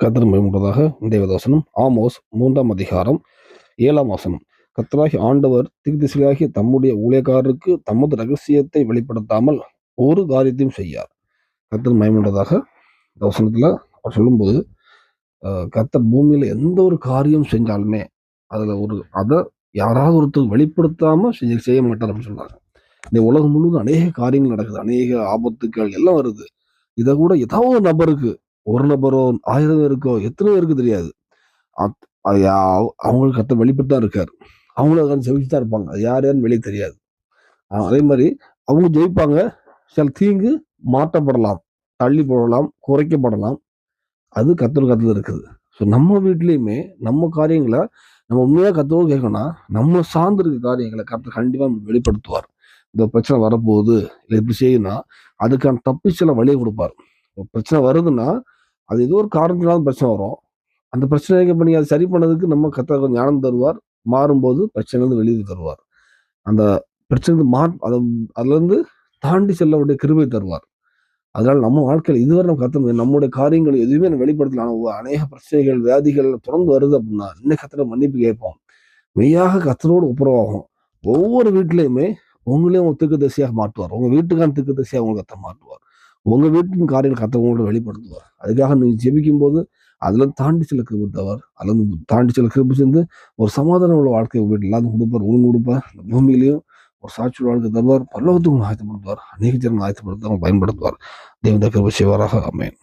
கத்தர் மேம்பட்டதாக இந்த வசனம் ஆமோஸ் மூன்றாம் அதிகாரம் ஏழாம் வசனம். கத்தராகி ஆண்டவர் திக்திசையாகி தம்முடைய ஊழியக்காரருக்கு தமது ரகசியத்தை வெளிப்படுத்தாமல் ஒரு காரியத்தையும் செய்யார். கத்தர் மயமுண்டதாக இந்த அவர் சொல்லும்போது கத்தர் பூமியில் எந்த ஒரு காரியம் செஞ்சாலுமே அதில் ஒரு அதை யாராவது ஒருத்தர் வெளிப்படுத்தாமல் செஞ்சு செய்ய மாட்டார் அப்படின்னு சொன்னாங்க இந்த உலகம் முழுவதும் அநேக காரியங்கள் நடக்குது. அநேக ஆபத்துக்கள் எல்லாம் வருது. இதை கூட ஏதாவது நபருக்கு ஒரு நபரோ ஆயிரம் பேருக்கோ எத்தனை பேருக்கு தெரியாது. அத்- யா- அவங்களுக்கு கத்த வெளிப்பட்டு தான் அவங்கள அவங்களும் அதை செவிச்சு தான் இருப்பாங்க. அது யார் யாருன்னு வெளியே தெரியாது. அதே மாதிரி அவங்க ஜெயிப்பாங்க. சில தீங்கு மாற்றப்படலாம் தள்ளி போடலாம் குறைக்கப்படலாம். அது கத்தல் கத்துல இருக்குது. ஸோ நம்ம வீட்லேயுமே நம்ம காரியங்களை நம்ம உண்மையாக கத்தோடு கேட்கணும்னா நம்ம சார்ந்திருக்க காரியங்களை கற்று கண்டிப்பாக வெளிப்படுத்துவார். இந்த பிரச்சனை வரப்போகுது இல்லை இப்படி செய்யணும்னா அதுக்கான தப்பிச்சல வழியை கொடுப்பார். பிரச்சனை வருதுன்னா அது ஏதோ ஒரு காரணத்தினால பிரச்சனை வரும். அந்த பிரச்சனைக்கு பண்ணி அதை சரி பண்ணதுக்கு நம்ம கத்த ஞானம் தருவார். மாறும்போது பிரச்சனைலேருந்து வெளியே தருவார் அந்த பிரச்சனை மா அதை அதுலேருந்து தாண்டி செல்லவுடைய கிருபை தருவார். அதனால நம்ம வாழ்க்கையில் இதுவரை நம்ம கத்த நம்முடைய காரியங்கள் எதுவுமே நம்ம வெளிப்படுத்தல. ஆனால் அநேக பிரச்சனைகள் வியாதிகள் தொடர்ந்து வருது அப்படின்னா இன்னும் கத்திர மன்னிப்பு கேட்போம். மெய்யாக கத்தரோடு ஒப்புரவாகும். ஒவ்வொரு வீட்லேயுமே உங்களையும் ஒரு திக்கு தசையாக மாட்டுவார் உங்கள் வீட்டுக்கான திக்கு தசையாக உங்களுக்கு கத்த மாட்டுவார் உங்கள் வீட்டின் காரியங்கள் கத்தவங்களோட வெளிப்படுத்துவார். அதுக்காக நீங்கள் ஜெபிக்கும் போது அதுல தாண்டி சில கிருபி அதில் தாண்டி சில கிருப்பு சேர்ந்து ஒரு சமாதானம் உள்ள வாழ்க்கை உங்க வீட்டில் எல்லாத்தையும் கொடுப்பார் உங்களுக்கு கொடுப்பார். இந்த பூமியிலையும் ஒரு சாட்சி வாழ்க்கை தருவார் பல்லவத்துக்கும் ஆயத்தப்படுத்துவார். அநேக ஜனம் ஆயத்தப்படுத்த பயன்படுத்துவார். தேவந்த கிருபி செய்வாராக. அமையன்